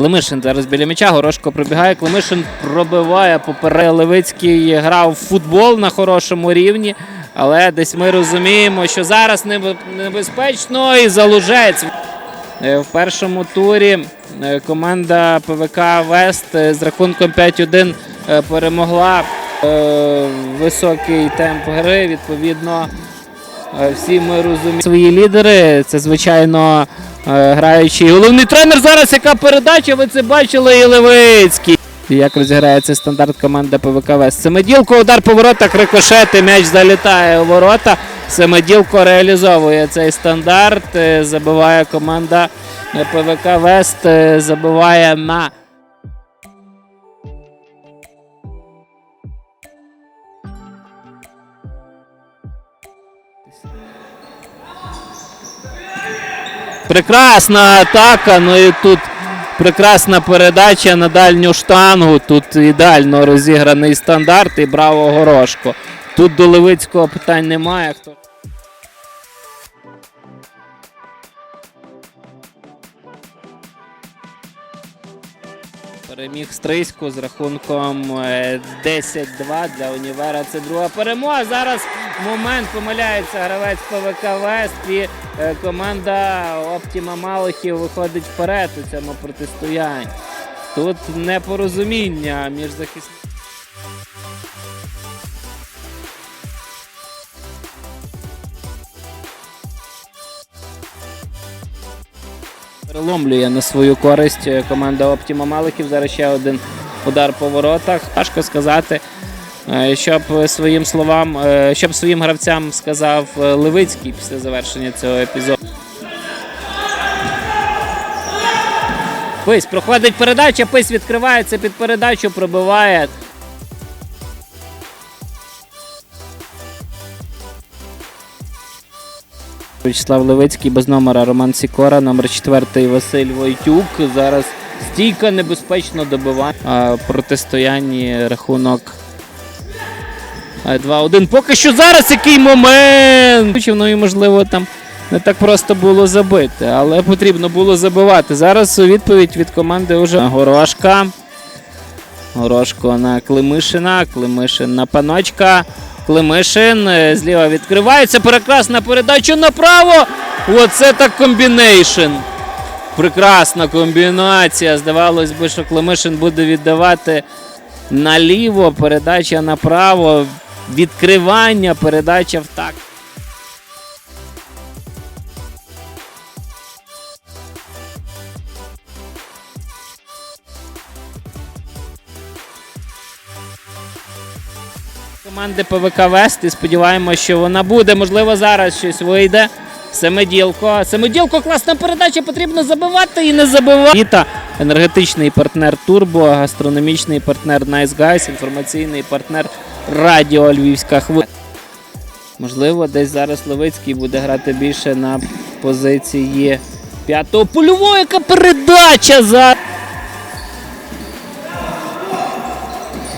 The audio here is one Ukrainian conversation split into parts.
Климишин зараз біля м'яча. Горошко пробігає. Климишин пробиває поперед. Левицький грав в футбол на хорошому рівні. Але десь ми розуміємо, що зараз небезпечно і залужець. Е, В першому турі е, команда ПВК Вест е, з рахунком 5-1 е, перемогла високий темп гри. Відповідно, всі ми розуміємо свої лідери. Це, звичайно, граючий головний тренер. Зараз яка передача, ви це бачили, і Левицький. Як розіграється стандарт команди ПВК Вест. Семиділко, удар по воротах, рикошети, м'яч залітає у ворота. Семиділко реалізовує цей стандарт. е, Забиває команда е, ПВК Вест, е, забиває на. Прекрасна атака. Ну і тут прекрасна передача на дальню штангу. Тут ідеально розіграний стандарт і браво горошко. Тут до Левицького питань немає. Хто... Переміг Стрийську з рахунком е, 10-2 для Універа. Це друга перемога. Зараз момент помиляється гравець ПВК Вест і е, команда Оптіма Малихів виходить вперед у цьому протистоянні. Тут непорозуміння між захисниками. Переломлює на свою користь е, команда Оптіма Малихів. Зараз ще один удар по воротах. Важко сказати, е, щоб своїм словам, е, щоб своїм гравцям сказав Левицький після завершення цього епізоду. Пись проходить передача, пись відкривається під передачу, пробиває. Вячеслав Левицький без номера Роман Сікора, номер 4 Василь Войтюк. Зараз стійка небезпечно добиває. Протистоянні рахунок е, 2-1. Поки що зараз який момент. Ну і можливо там не так просто було забити, але потрібно було забивати. Зараз у відповідь від команди вже Горошка. Горошко на Климишина, Климишин на паночка. Климишин е, зліва відкривається. Прекрасна передача направо. Оце так комбінейшн. Прекрасна комбінація. Здавалось би, що Климишин буде віддавати наліво, передача направо, відкривання, передача в так. Команди ПВК Вест і сподіваємося, що вона буде. Можливо, зараз щось вийде. Семиділко. Семиділко, класна передача, потрібно забивати і не забивати. Віта, енергетичний партнер Турбо, гастрономічний партнер Nice Guys, інформаційний партнер Радіо Львівська хвиля. Можливо, десь зараз Левицький буде грати більше на позиції п'ятого польового. Яка передача за.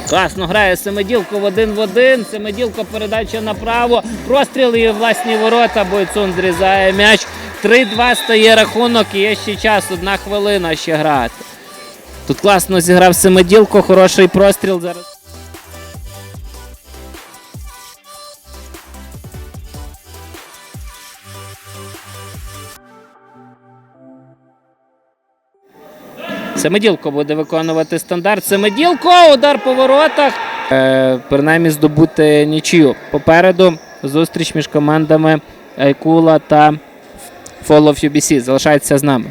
Класно грає Семеділко в один в один. Семеділко передача направо. Простріл і власні ворота. Бойцун зрізає м'яч. 3-2 стає рахунок і є ще час. Одна хвилина ще грати. Тут класно зіграв Семеділко, хороший простріл зараз. Семиділко буде виконувати стандарт. Семиділко, удар по воротах. Е, принаймні здобути нічию. Попереду зустріч між командами Айкула та of UBC. Залишайтеся з нами.